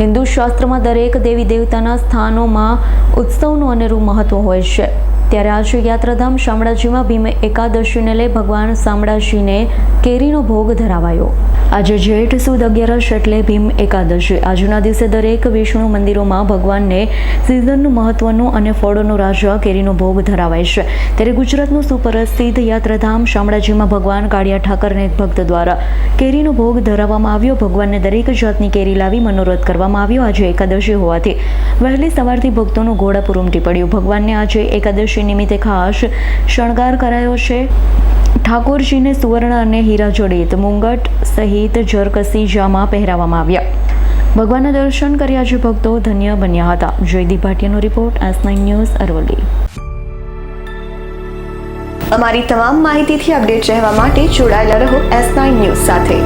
હિન્દુ શાસ્ત્રમાં દરેક દેવી દેવતાના સ્થાનોમાં ઉત્સવનું અનેરું મહત્વ હોય છે. ત્યારે આજે યાત્રાધામ શામળાજીમાં ભીમે એકાદશીને લઈ ભગવાન શામળાજીને કેરીનો ભોગ ધરાવાયો. આજે જેઠ સુદ અગિયારસ એટલે ભીમ એકાદશી. આજના દિવસે દરેક વિષ્ણુ મંદિરોમાં ભગવાનને સિઝનનું મહત્વનું અને ફળોનો રાજા કેરીનો ભોગ ધરાવાય છે. ત્યારે ગુજરાતનું સુપ્રસિદ્ધ યાત્રાધામ શામળાજીમાં ભગવાન કાળિયા ઠાકરને ભક્ત દ્વારા કેરીનો ભોગ ધરાવવામાં આવ્યો. ભગવાનને દરેક જાતની કેરી લાવી મનોરથ કરવામાં આવ્યો. આજે એકાદશી હોવાથી વહેલી સવારથી ભક્તોનું ઘોડાપુર ઉમટી પડ્યું. ભગવાનને આજે એકાદશી નિમિત્તે ખાસ શણગાર કરાયો છે. ઠાકોરજીને સુવર્ણ અને હીરા જડિત મુંગટ સહિત જરકસી જામા પહેરાવવામાં આવ્યા. ભગવાનના દર્શન કર્યા જે ભક્તો ધન્ય બન્યા હતા. Jaydeep ભાટિયાનો report S nine news Aravalli. અમારી તમામ માહિતીથી અપડેટ રહેવા માટે જોડાયેલા રહો એસ નાઇન ન્યૂઝ સાથે.